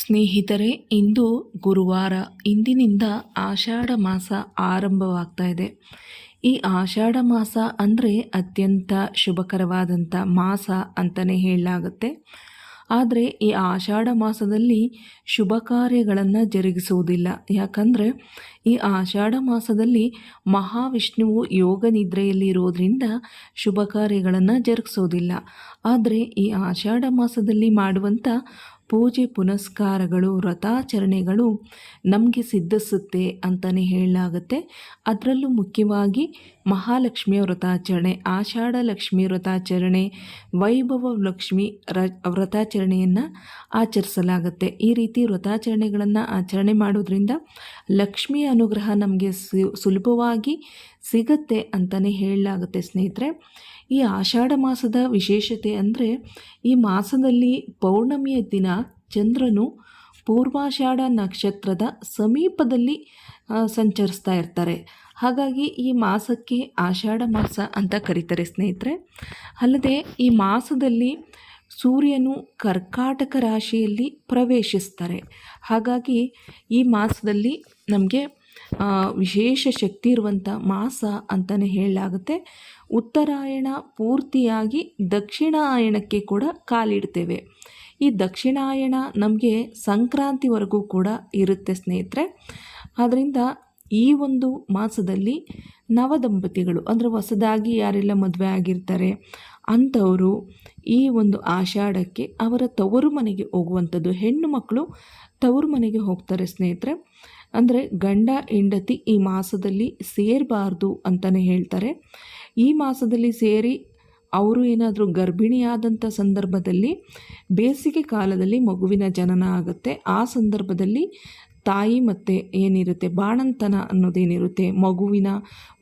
ಸ್ನೇಹಿತರೆ, ಇಂದು ಗುರುವಾರ ಇಂದಿನಿಂದ ಆಷಾಢ ಮಾಸ ಆರಂಭವಾಗ್ತಾ ಇದೆ. ಈ ಆಷಾಢ ಮಾಸ ಅಂದರೆ ಅತ್ಯಂತ ಶುಭಕರವಾದಂಥ ಮಾಸ ಅಂತಲೇ ಹೇಳಲಾಗುತ್ತೆ. ಆದರೆ ಈ ಆಷಾಢ ಮಾಸದಲ್ಲಿ ಶುಭ ಕಾರ್ಯಗಳನ್ನು ಜರುಗಿಸುವುದಿಲ್ಲ. ಯಾಕಂದರೆ ಈ ಆಷಾಢ ಮಾಸದಲ್ಲಿ ಮಹಾವಿಷ್ಣುವು ಯೋಗ ನಿದ್ರೆಯಲ್ಲಿ ಇರೋದರಿಂದ ಶುಭ ಕಾರ್ಯಗಳನ್ನು ಜರುಗಿಸೋದಿಲ್ಲ ಆದರೆ ಈ ಆಷಾಢ ಮಾಸದಲ್ಲಿ ಮಾಡುವಂಥ ಪೂಜೆ ಪುನಸ್ಕಾರಗಳು ವ್ರತಾಚರಣೆಗಳು ನಮಗೆ ಸಿದ್ಧಿಸುತ್ತೆ ಅಂತಲೇ ಹೇಳಲಾಗುತ್ತೆ. ಅದರಲ್ಲೂ ಮುಖ್ಯವಾಗಿ ಮಹಾಲಕ್ಷ್ಮಿಯ ವ್ರತಾಚರಣೆ ಆಷಾಢ ಲಕ್ಷ್ಮಿ ವ್ರತಾಚರಣೆ ವೈಭವ ಲಕ್ಷ್ಮಿ ರ ವ್ರತಾಚರಣೆಯನ್ನು ಆಚರಿಸಲಾಗುತ್ತೆ. ಈ ರೀತಿ ವ್ರತಾಚರಣೆಗಳನ್ನು ಆಚರಣೆ ಮಾಡೋದ್ರಿಂದ ಲಕ್ಷ್ಮಿಯ ಅನುಗ್ರಹ ನಮಗೆ ಸುಲಭವಾಗಿ ಸಿಗತ್ತೆ ಅಂತಲೇ ಹೇಳಲಾಗುತ್ತೆ ಸ್ನೇಹಿತರೆ. ಈ ಆಷಾಢ ಮಾಸದ ವಿಶೇಷತೆ ಅಂದರೆ ಈ ಮಾಸದಲ್ಲಿ ಪೌರ್ಣಮಿಯ ದಿನ ಚಂದ್ರನು ಪೂರ್ವಾಷಾಢ ನಕ್ಷತ್ರದ ಸಮೀಪದಲ್ಲಿ ಸಂಚರಿಸ್ತಾ ಇರ್ತಾರೆ. ಹಾಗಾಗಿ ಈ ಮಾಸಕ್ಕೆ ಆಷಾಢ ಮಾಸ ಅಂತ ಕರೀತಾರೆ ಸ್ನೇಹಿತರೆ. ಅಲ್ಲದೆ ಈ ಮಾಸದಲ್ಲಿ ಸೂರ್ಯನು ಕರ್ಕಾಟಕ ರಾಶಿಯಲ್ಲಿ ಪ್ರವೇಶಿಸ್ತಾರೆ. ಹಾಗಾಗಿ ಈ ಮಾಸದಲ್ಲಿ ನಮಗೆ ವಿಶೇಷ ಶಕ್ತಿ ಇರುವಂಥ ಮಾಸ ಅಂತಲೇ ಹೇಳಲಾಗುತ್ತೆ. ಉತ್ತರಾಯಣ ಪೂರ್ತಿಯಾಗಿ ದಕ್ಷಿಣಾಯಣಕ್ಕೆ ಕೂಡ ಕಾಲಿಡ್ತೇವೆ. ಈ ದಕ್ಷಿಣಾಯಣ ನಮಗೆ ಸಂಕ್ರಾಂತಿವರೆಗೂ ಕೂಡ ಇರುತ್ತೆ ಸ್ನೇಹಿತರೆ. ಆದ್ದರಿಂದ ಈ ಒಂದು ಮಾಸದಲ್ಲಿ ನವದಂಪತಿಗಳು, ಅಂದರೆ ಹೊಸದಾಗಿ ಯಾರೆಲ್ಲ ಮದುವೆ ಆಗಿರ್ತಾರೆ, ಅಂಥವರು ಈ ಒಂದು ಆಷಾಢಕ್ಕೆ ಅವರ ತವರು ಮನೆಗೆ ಹೋಗುವಂಥದ್ದು. ಹೆಣ್ಣು ಮಕ್ಕಳು ತವರು ಮನೆಗೆ ಹೋಗ್ತಾರೆ ಸ್ನೇಹಿತರೆ. ಅಂದರೆ ಗಂಡ, ಹೆಂಡತಿ ಈ ಮಾಸದಲ್ಲಿ ಸೇರಬಾರ್ದು ಅಂತಲೇ ಹೇಳ್ತಾರೆ. ಈ ಮಾಸದಲ್ಲಿ ಸೇರಿ ಅವರು ಏನಾದರೂ ಗರ್ಭಿಣಿಯಾದಂಥ ಸಂದರ್ಭದಲ್ಲಿ ಬೇಸಿಗೆ ಕಾಲದಲ್ಲಿ ಮಗುವಿನ ಜನನ ಆಗುತ್ತೆ. ಆ ಸಂದರ್ಭದಲ್ಲಿ ತಾಯಿ ಮತ್ತು ಏನಿರುತ್ತೆ? ಬಾಣಂತನ ಅನ್ನೋದೇನಿರುತ್ತೆ? ಮಗುವಿನ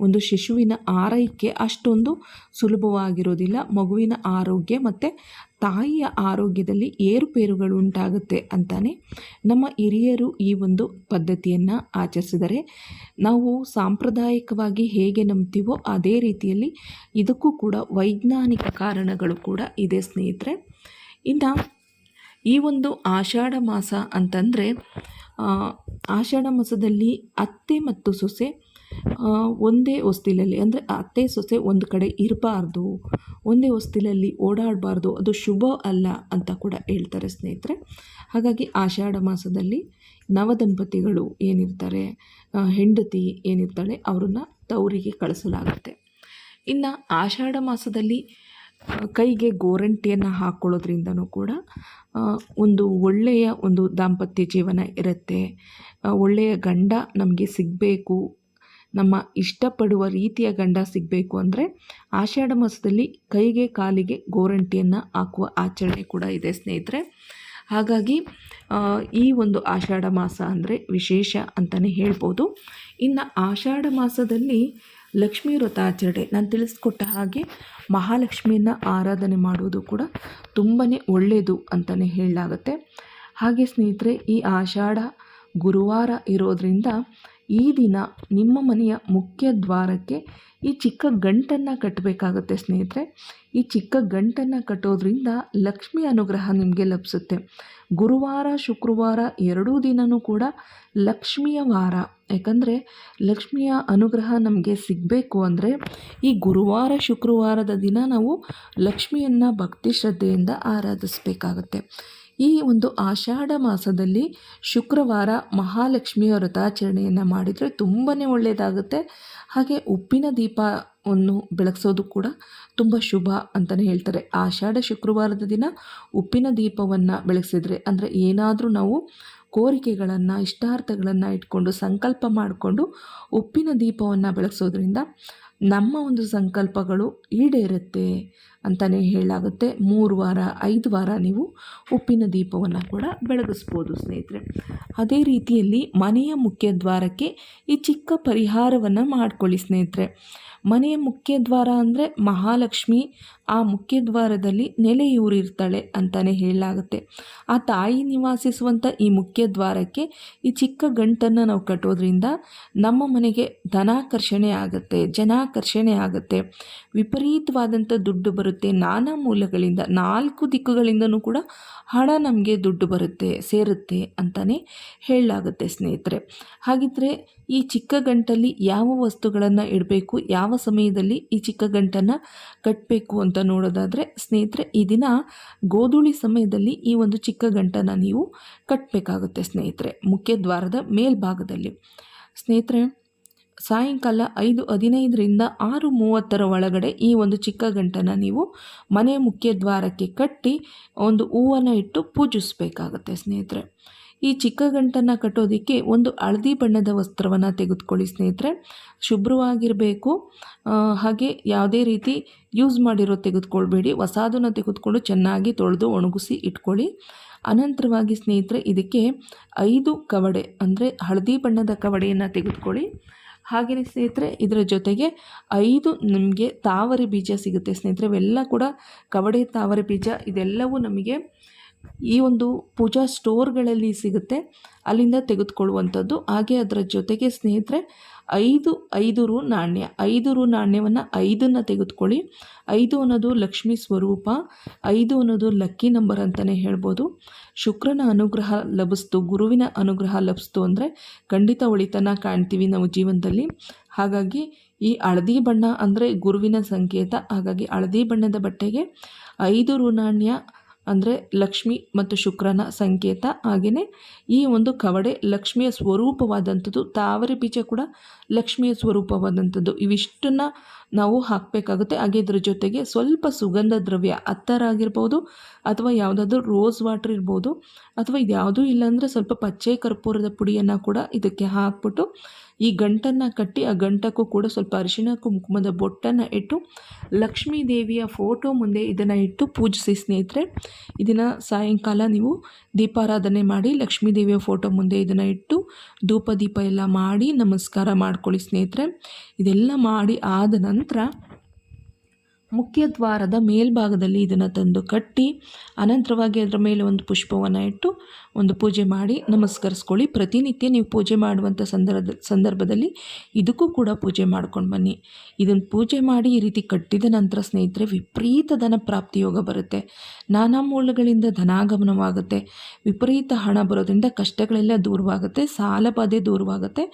ಒಂದು ಶಿಶುವಿನ ಆರೈಕೆ ಅಷ್ಟೊಂದು ಸುಲಭವಾಗಿರೋದಿಲ್ಲ. ಮಗುವಿನ ಆರೋಗ್ಯ ಮತ್ತು ತಾಯಿಯ ಆರೋಗ್ಯದಲ್ಲಿ ಏರುಪೇರುಗಳು ಉಂಟಾಗುತ್ತೆ ಅಂತಾನೆ ನಮ್ಮ ಹಿರಿಯರು ಈ ಒಂದು ಪದ್ಧತಿಯನ್ನು ಆಚರಿಸಿದರೆ ನಾವು ಸಾಂಪ್ರದಾಯಿಕವಾಗಿ ಹೇಗೆ ನಂಬ್ತೀವೋ ಅದೇ ರೀತಿಯಲ್ಲಿ ಇದಕ್ಕೂ ಕೂಡ ವೈಜ್ಞಾನಿಕ ಕಾರಣಗಳು ಕೂಡ ಇದೆ ಸ್ನೇಹಿತರೆ. ಇನ್ನು ಈ ಒಂದು ಆಷಾಢ ಮಾಸ ಅಂತಂದರೆ ಆಷಾಢ ಮಾಸದಲ್ಲಿ ಅತ್ತೆ ಮತ್ತು ಸೊಸೆ ಒಂದೇ ಹೊಸ್ತಿಲಲ್ಲಿ, ಅಂದರೆ ಅತ್ತೆ ಸೊಸೆ ಒಂದು ಕಡೆ ಇರಬಾರ್ದು, ಒಂದೇ ಹೊಸ್ತಿಲಲ್ಲಿ ಓಡಾಡಬಾರ್ದು, ಅದು ಶುಭ ಅಲ್ಲ ಅಂತ ಕೂಡ ಹೇಳ್ತಾರೆ ಸ್ನೇಹಿತರೆ. ಹಾಗಾಗಿ ಆಷಾಢ ಮಾಸದಲ್ಲಿ ನವದಂಪತಿಗಳು ಏನಿರ್ತಾರೆ ಹೆಂಡತಿ ಏನಿರ್ತಾಳೆ, ಅವ್ರನ್ನ ತವರಿಗೆ ಕಳಿಸಲಾಗುತ್ತೆ. ಇನ್ನು ಆಷಾಢ ಮಾಸದಲ್ಲಿ ಕೈಗೆ ಗೋರಂಟಿಯನ್ನು ಹಾಕ್ಕೊಳ್ಳೋದ್ರಿಂದನೂ ಕೂಡ ಒಂದು ಒಳ್ಳೆಯ ಒಂದು ದಾಂಪತ್ಯ ಜೀವನ ಇರುತ್ತೆ. ಒಳ್ಳೆಯ ಗಂಡ ನಮಗೆ ಸಿಗಬೇಕು. ನಮ್ಮ ಇಷ್ಟಪಡುವ ರೀತಿಯ ಗಂಡ ಸಿಗಬೇಕು ಅಂದರೆ, ಆಷಾಢ ಮಾಸದಲ್ಲಿ ಕೈಗೆ ಕಾಲಿಗೆ ಗೋರಂಟಿಯನ್ನು ಹಾಕುವ ಆಚರಣೆ ಕೂಡ ಇದೆ ಸ್ನೇಹಿತರೆ. ಹಾಗಾಗಿ ಈ ಒಂದು ಆಷಾಢ ಮಾಸ ಅಂದರೆ ವಿಶೇಷ ಅಂತಲೇ ಹೇಳ್ಬೋದು. ಇನ್ನು ಆಷಾಢ ಮಾಸದಲ್ಲಿ ಲಕ್ಷ್ಮೀ ವ್ರತಾಚರಣೆ ನಾನು ತಿಳಿಸ್ಕೊಟ್ಟ ಹಾಗೆ ಮಹಾಲಕ್ಷ್ಮಿಯನ್ನು ಆರಾಧನೆ ಮಾಡುವುದು ಕೂಡ ತುಂಬಾ ಒಳ್ಳೆಯದು ಅಂತಲೇ ಹೇಳಲಾಗುತ್ತೆ. ಹಾಗೆ ಸ್ನೇಹಿತರೆ, ಈ ಆಷಾಢ ಗುರುವಾರ ಇರೋದರಿಂದ ಈ ದಿನ ನಿಮ್ಮ ಮನೆಯ ಮುಖ್ಯ ದ್ವಾರಕ್ಕೆ ಈ ಚಿಕ್ಕ ಗಂಟನ್ನು ಕಟ್ಟಬೇಕಾಗುತ್ತೆ ಸ್ನೇಹಿತರೆ. ಈ ಚಿಕ್ಕ ಗಂಟನ್ನು ಕಟ್ಟೋದ್ರಿಂದ ಲಕ್ಷ್ಮಿ ಅನುಗ್ರಹ ನಿಮಗೆ ಲಭಿಸುತ್ತೆ. ಗುರುವಾರ, ಶುಕ್ರವಾರ ಎರಡೂ ದಿನವೂ ಕೂಡ ಲಕ್ಷ್ಮಿಯ ವಾರ. ಯಾಕಂದರೆ ಲಕ್ಷ್ಮಿಯ ಅನುಗ್ರಹ ನಮಗೆ ಸಿಗಬೇಕು ಅಂದರೆ ಈ ಗುರುವಾರ, ಶುಕ್ರವಾರದ ದಿನ ನಾವು ಲಕ್ಷ್ಮಿಯನ್ನು ಭಕ್ತಿ ಶ್ರದ್ಧೆಯಿಂದ ಆರಾಧಿಸಬೇಕಾಗತ್ತೆ. ಈ ಒಂದು ಆಷಾಢ ಮಾಸದಲ್ಲಿ ಶುಕ್ರವಾರ ಮಹಾಲಕ್ಷ್ಮಿಯ ವ್ರತಾಚರಣೆಯನ್ನು ಮಾಡಿದರೆ ತುಂಬಾ ಒಳ್ಳೆಯದಾಗುತ್ತೆ ಹಾಗೆ ಉಪ್ಪಿನ ದೀಪವನ್ನು ಬೆಳಗಿಸೋದು ಕೂಡ ತುಂಬ ಶುಭ ಅಂತಲೇ ಹೇಳ್ತಾರೆ. ಆಷಾಢ ಶುಕ್ರವಾರದ ದಿನ ಉಪ್ಪಿನ ದೀಪವನ್ನು ಬೆಳಗಿಸಿದ್ರೆ ಅಂದರೆ ಏನಾದರೂ ನಾವು ಕೋರಿಕೆಗಳನ್ನು, ಇಷ್ಟಾರ್ಥಗಳನ್ನು ಇಟ್ಕೊಂಡು, ಸಂಕಲ್ಪ ಮಾಡಿಕೊಂಡು ಉಪ್ಪಿನ ದೀಪವನ್ನು ಬೆಳಗಿಸೋದ್ರಿಂದ ನಮ್ಮ ಒಂದು ಸಂಕಲ್ಪಗಳು ಈಡೇರುತ್ತೆ ಅಂತಲೇ ಹೇಳಲಾಗುತ್ತೆ. ಮೂರು ವಾರ, ಐದು ವಾರ ನೀವು ಉಪ್ಪಿನ ದೀಪವನ್ನು ಕೂಡ ಬೆಳಗಿಸ್ಬೋದು ಸ್ನೇಹಿತರೆ. ಅದೇ ರೀತಿಯಲ್ಲಿ ಮನೆಯ ಮುಖ್ಯ ದ್ವಾರಕ್ಕೆ ಈ ಚಿಕ್ಕ ಪರಿಹಾರವನ್ನು ಮಾಡ್ಕೊಳ್ಳಿ ಸ್ನೇಹಿತರೆ. ಮನೆಯ ಮುಖ್ಯ ದ್ವಾರ ಅಂದರೆ ಮಹಾಲಕ್ಷ್ಮಿ, ಆ ಮುಖ್ಯ ದ್ವಾರದಲ್ಲಿ ನೆಲೆಯೂರಿರ್ತಾಳೆ ಅಂತಲೇ ಹೇಳಲಾಗುತ್ತೆ. ಆ ತಾಯಿ ನಿವಾಸಿಸುವಂಥ ಈ ಮುಖ್ಯ ದ್ವಾರಕ್ಕೆ ಈ ಚಿಕ್ಕ ಗಂಟನ್ನು ನಾವು ಕಟ್ಟೋದ್ರಿಂದ ನಮ್ಮ ಮನೆಗೆ ಧನಾಕರ್ಷಣೆ ಆಗುತ್ತೆ ಜನಾಕರ್ಷಣೆ ಆಗುತ್ತೆ. ವಿಪರೀತವಾದಂಥ ದುಡ್ಡು ಬರುತ್ತೆ. ನಾನಾ ಮೂಲಗಳಿಂದ, ನಾಲ್ಕು ದಿಕ್ಕುಗಳಿಂದನೂ ಕೂಡ ಹಣ ನಮಗೆ ದುಡ್ಡು ಬರುತ್ತೆ, ಸೇರುತ್ತೆ ಅಂತಲೇ ಹೇಳಲಾಗುತ್ತೆ ಸ್ನೇಹಿತರೆ. ಹಾಗಿದ್ದರೆ ಈ ಚಿಕ್ಕ ಗಂಟಲ್ಲಿ ಯಾವ ವಸ್ತುಗಳನ್ನು ಇಡಬೇಕು, ಯಾವ ಸಮಯದಲ್ಲಿ ಈ ಚಿಕ್ಕ ಗಂಟನ್ನು ಕಟ್ಟಬೇಕು ಅಂತ ನೋಡೋದಾದರೆ ಸ್ನೇಹಿತರೆ, ಈ ದಿನ ಗೋಧೂಳಿ ಸಮಯದಲ್ಲಿ ಈ ಒಂದು ಚಿಕ್ಕ ಗಂಟನ್ನು ನೀವು ಕಟ್ಟಬೇಕಾಗುತ್ತೆ ಸ್ನೇಹಿತರೆ, ಮುಖ್ಯ ದ್ವಾರದ ಮೇಲ್ಭಾಗದಲ್ಲಿ. ಸ್ನೇಹಿತರೆ ಸಾಯಂಕಾಲ ಐದು ಹದಿನೈದರಿಂದ ಆರು ಮೂವತ್ತರ ಒಳಗಡೆ ಈ ಒಂದು ಚಿಕ್ಕ ಗಂಟನ್ನು ನೀವು ಮನೆ ಮುಖ್ಯ ದ್ವಾರಕ್ಕೆ ಕಟ್ಟಿ ಒಂದು ಹೂವನ್ನು ಇಟ್ಟು ಪೂಜಿಸಬೇಕಾಗತ್ತೆ ಸ್ನೇಹಿತರೆ. ಈ ಚಿಕ್ಕ ಗಂಟನ್ನು ಕಟ್ಟೋದಕ್ಕೆ ಒಂದು ಹಳದಿ ಬಣ್ಣದ ವಸ್ತ್ರವನ್ನು ತೆಗೆದುಕೊಳ್ಳಿ ಸ್ನೇಹಿತರೆ. ಶುಭ್ರವಾಗಿರಬೇಕು. ಹಾಗೆ ಯಾವುದೇ ರೀತಿ ಯೂಸ್ ಮಾಡಿರೋ ತೆಗೆದುಕೊಳ್ಬೇಡಿ. ಹೊಸಾದನ್ನು ತೆಗೆದುಕೊಂಡು ಚೆನ್ನಾಗಿ ತೊಳೆದು ಒಣಗಿಸಿ ಇಟ್ಕೊಳ್ಳಿ. ಅನಂತರವಾಗಿ ಸ್ನೇಹಿತರೆ ಇದಕ್ಕೆ ಐದು ಕವಡೆ, ಅಂದರೆ ಹಳದಿ ಬಣ್ಣದ ಕವಡೆಯನ್ನು ತೆಗೆದುಕೊಳ್ಳಿ. ಹಾಗೆಯೇ ಸ್ನೇಹಿತರೆ, ಇದರ ಜೊತೆಗೆ ಐದು ನಿಮಗೆ ತಾವರೆ ಬೀಜ ಸಿಗುತ್ತೆ. ಸ್ನೇಹಿತರೆ, ಇವೆಲ್ಲ ಕೂಡ ಕವಡೆ ತಾವರೆ ಬೀಜ, ಇದೆಲ್ಲವೂ ನಮಗೆ ಈ ಒಂದು ಪೂಜಾ ಸ್ಟೋರ್ಗಳಲ್ಲಿ ಸಿಗುತ್ತೆ. ಅಲ್ಲಿಂದ ತೆಗೆದುಕೊಳ್ಳುವಂಥದ್ದು. ಹಾಗೆ ಅದರ ಜೊತೆಗೆ ಸ್ನೇಹಿತರೆ, ಐದು ಐದು ರು ನಾಣ್ಯ. ಐದು ರು ನಾಣ್ಯವನ್ನು ಐದನ್ನು ತೆಗೆದುಕೊಳ್ಳಿ. ಐದು ಅನ್ನೋದು ಲಕ್ಷ್ಮಿ ಸ್ವರೂಪ, ಐದು ಅನ್ನೋದು ಲಕ್ಕಿ ನಂಬರ್ ಅಂತಲೇ ಹೇಳ್ಬೋದು. ಶುಕ್ರನ ಅನುಗ್ರಹ ಲಭಿಸ್ತು, ಗುರುವಿನ ಅನುಗ್ರಹ ಲಭಿಸ್ತು ಅಂದರೆ ಖಂಡಿತ ಒಳಿತನ ಕಾಣ್ತೀವಿ ನಾವು ಜೀವನದಲ್ಲಿ. ಹಾಗಾಗಿ ಈ ಹಳದಿ ಬಣ್ಣ ಅಂದರೆ ಗುರುವಿನ ಸಂಕೇತ. ಹಾಗಾಗಿ ಹಳದಿ ಬಣ್ಣದ ಬಟ್ಟೆಗೆ ಐದು ರು ನಾಣ್ಯ ಅಂದರೆ ಲಕ್ಷ್ಮಿ ಮತ್ತು ಶುಕ್ರನ ಸಂಕೇತ ಹಾಗೆಯೇ ಈ ಒಂದು ಕವಡೆ ಲಕ್ಷ್ಮಿಯ ಸ್ವರೂಪವಾದಂಥದ್ದು, ತಾವರೆ ಬೀಜ ಕೂಡ ಲಕ್ಷ್ಮಿಯ ಸ್ವರೂಪವಾದಂಥದ್ದು. ಇವಿಷ್ಟನ್ನು ನಾವು ಹಾಕಬೇಕಾಗುತ್ತೆ. ಹಾಗೆ ಇದ್ರ ಜೊತೆಗೆ ಸ್ವಲ್ಪ ಸುಗಂಧ ದ್ರವ್ಯ, ಅತ್ತರ ಆಗಿರ್ಬೋದು ಅಥವಾ ಯಾವುದಾದ್ರೂ ರೋಸ್ ವಾಟರ್ ಇರ್ಬೋದು ಅಥವಾ ಇದು ಯಾವುದೂ ಇಲ್ಲಾಂದರೆ ಸ್ವಲ್ಪ ಪಚ್ಚೆ ಕರ್ಪೂರದ ಪುಡಿಯನ್ನು ಕೂಡ ಇದಕ್ಕೆ ಹಾಕ್ಬಿಟ್ಟು ಈ ಗಂಟನ್ನು ಕಟ್ಟಿ ಆ ಗಂಟಕ್ಕೂ ಕೂಡ ಸ್ವಲ್ಪ ಅರಿಶಿನ ಕುಂಕುಮದ ಬೊಟ್ಟನ್ನು ಇಟ್ಟು ಲಕ್ಷ್ಮೀ ದೇವಿಯ ಫೋಟೋ ಮುಂದೆ ಇದನ್ನು ಇಟ್ಟು ಪೂಜಿಸಿ ಸ್ನೇಹಿತರೆ. ಇದನ್ನು ಸಾಯಂಕಾಲ ನೀವು ದೀಪಾರಾಧನೆ ಮಾಡಿ ಲಕ್ಷ್ಮೀ ದೇವಿಯ ಫೋಟೋ ಮುಂದೆ ಇದನ್ನು ಇಟ್ಟು ಧೂಪ ದೀಪ ಎಲ್ಲ ಮಾಡಿ ನಮಸ್ಕಾರ ಮಾಡ್ಕೊಳ್ಳಿ ಸ್ನೇಹಿತರೆ. ಇದೆಲ್ಲ ಮಾಡಿ ಆದ ನಂತರ ಮುಖ್ಯ ದ್ವಾರದ ಮೇಲ್ಭಾಗದಲ್ಲಿ ಇದನ್ನು ತಂದು ಕಟ್ಟಿ ಅನಂತರವಾಗಿ ಅದರ ಮೇಲೆ ಒಂದು ಪುಷ್ಪವನ್ನು ಇಟ್ಟು ಒಂದು ಪೂಜೆ ಮಾಡಿ ನಮಸ್ಕರಿಸ್ಕೊಳ್ಳಿ. ಪ್ರತಿನಿತ್ಯ ನೀವು ಪೂಜೆ ಮಾಡುವಂಥ ಸಂದರ್ಭ, ಸಂದರ್ಭದಲ್ಲಿ ಇದಕ್ಕೂ ಕೂಡ ಪೂಜೆ ಮಾಡ್ಕೊಂಡು ಬನ್ನಿ. ಇದನ್ನು ಪೂಜೆ ಮಾಡಿ ಈ ರೀತಿ ಕಟ್ಟಿದ ನಂತರ ಸ್ನೇಹಿತರೆ ವಿಪರೀತ ಧನ ಪ್ರಾಪ್ತಿ ಯೋಗ ಬರುತ್ತೆ. ನಾನಾ ಮೂಲಗಳಿಂದ ಧನಾಗಮನವಾಗುತ್ತೆ. ವಿಪರೀತ ಹಣ ಬರೋದ್ರಿಂದ ಕಷ್ಟಗಳೆಲ್ಲ ದೂರವಾಗುತ್ತೆ. ಸಾಲ ಬಾಧೆ ದೂರವಾಗುತ್ತೆ.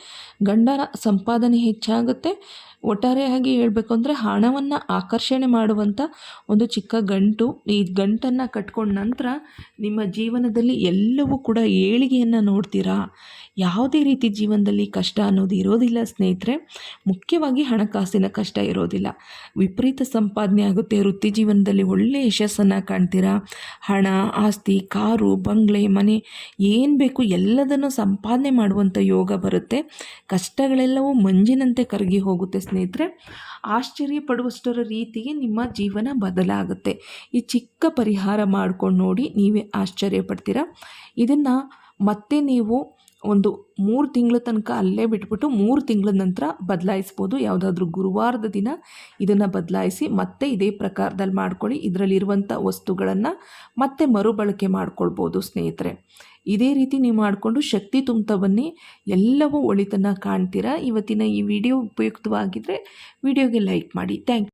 ಗಂಡರ ಸಂಪಾದನೆ ಹೆಚ್ಚಾಗುತ್ತೆ. ಒಟ್ಟಾರೆಯಾಗಿ ಹೇಳಬೇಕು ಅಂದರೆ ಹಣವನ್ನು ಆಕರ್ಷಣೆ ಮಾಡುವಂಥ ಒಂದು ಚಿಕ್ಕ ಗಂಟು ಈ ಗಂಟನ್ನು ಕಟ್ಕೊಂಡ ನಂತರ ನಿಮ್ಮ ಜೀವನದಲ್ಲಿ ಎಲ್ಲವೂ ಕೂಡ ಏಳಿಗೆಯನ್ನು ನೋಡ್ತೀರಾ? ಯಾವುದೇ ರೀತಿ ಜೀವನದಲ್ಲಿ ಕಷ್ಟ ಅನ್ನೋದು ಇರೋದಿಲ್ಲ ಸ್ನೇಹಿತರೆ. ಮುಖ್ಯವಾಗಿ ಹಣಕಾಸಿನ ಕಷ್ಟ ಇರೋದಿಲ್ಲ. ವಿಪರೀತ ಸಂಪಾದನೆ ಆಗುತ್ತೆ, ವೃತ್ತಿ ಜೀವನದಲ್ಲಿ ಒಳ್ಳೆಯ ಯಶಸ್ಸನ್ನು ಕಾಣ್ತೀರಾ? ಹಣ, ಆಸ್ತಿ, ಕಾರು, ಬಂಗ್ಲೆ, ಮನೆ, ಏನು ಬೇಕು ಎಲ್ಲದನ್ನು ಸಂಪಾದನೆ ಮಾಡುವಂಥ ಯೋಗ ಬರುತ್ತೆ. ಕಷ್ಟಗಳೆಲ್ಲವೂ ಮಂಜಿನಂತೆ ಕರಗಿ ಹೋಗುತ್ತೆ ಸ್ನೇಹಿತರೆ. ಆಶ್ಚರ್ಯ ಪಡುವಷ್ಟರ ರೀತಿಗೆ ನಿಮ್ಮ ಜೀವನ ಬದಲಾಗುತ್ತೆ. ಈ ಚಿಕ್ಕ ಪರಿಹಾರ ಮಾಡ್ಕೊಂಡು ನೋಡಿ ನೀವೇ ಆಶ್ಚರ್ಯ ಪಡ್ತೀರಾ? ಇದನ್ನು ಮತ್ತೆ ನೀವು ಒಂದು ಮೂರು ತಿಂಗಳ ತನಕ ಅಲ್ಲೇ ಬಿಟ್ಬಿಟ್ಟು ಮೂರು ತಿಂಗಳ ನಂತರ ಬದಲಾಯಿಸ್ಬೋದು. ಯಾವುದಾದ್ರೂ ಗುರುವಾರದ ದಿನ ಇದನ್ನು ಬದಲಾಯಿಸಿ ಮತ್ತೆ ಇದೇ ಪ್ರಕಾರದಲ್ಲಿ ಮಾಡ್ಕೊಳ್ಳಿ. ಇದರಲ್ಲಿರುವಂಥ ವಸ್ತುಗಳನ್ನು ಮತ್ತೆ ಮರುಬಳಕೆ ಮಾಡ್ಕೊಳ್ಬೋದು ಸ್ನೇಹಿತರೆ. ಇದೇ ರೀತಿ ನೀವು ಮಾಡಿಕೊಂಡು ಶಕ್ತಿ ತುಂಬ್ತಾ ಬನ್ನಿ ಎಲ್ಲವೂ ಒಳಿತನ್ನು ಕಾಣ್ತೀರಾ. ಇವತ್ತಿನ ಈ ವಿಡಿಯೋ ಉಪಯುಕ್ತವಾಗಿದ್ದರೆ ವಿಡಿಯೋಗೆ ಲೈಕ್ ಮಾಡಿ. ಥ್ಯಾಂಕ್